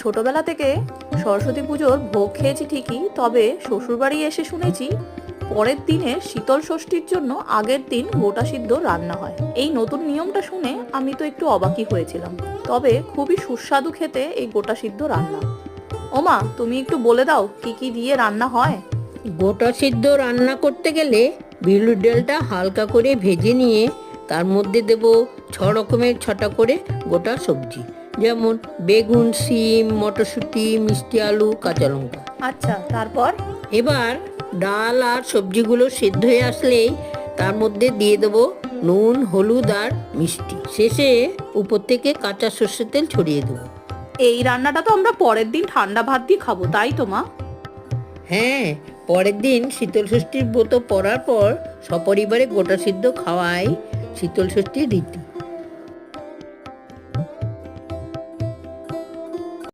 ছোটবেলা থেকে সরস্বতী পুজোর ভোগ খেয়েছি ঠিকই, তবে শ্বশুরবাড়ি এসে শুনেছি পরের দিনে শীতল ষষ্ঠীর জন্য আগের দিন গোটা সিদ্ধ রান্না হয়। এই নতুন নিয়মটা শুনে আমি তো একটু অবাকই হয়েছিলাম। তবে খুবই সুস্বাদু খেতে এই গোটা সিদ্ধ রান্না। ওমা, তুমি একটু বলে দাও, কি কি দিয়ে রান্না হয়? গোটা সিদ্ধ রান্না করতে গেলে বিউলির ডালটা হালকা করে ভেজে নিয়ে তার মধ্যে দেব ছ রকমের ছটা করে গোটা সবজি। যেমন বেগুন সিম মটরশুঁটি মিষ্টি আলু কাঁচা লঙ্কা। আচ্ছা তারপর? এবার ডাল আর সবজিগুলো সেদ্ধ হয়ে আসলেই তার মধ্যে দিয়ে দেবো নুন হলুদ আর মিষ্টি। শেষে উপর থেকে কাঁচা সর্ষের তেল ছড়িয়ে দেবো। এই রান্নাটা তো আমরা পরের দিন ঠান্ডা ভাত দিয়ে খাব তাই তো মা? হ্যাঁ পরের দিন শীতল ষষ্ঠীর ব্রত পড়ার পর সপরিবারে গোটা সিদ্ধ খাওয়াই শীতল ষষ্ঠীর রীতি।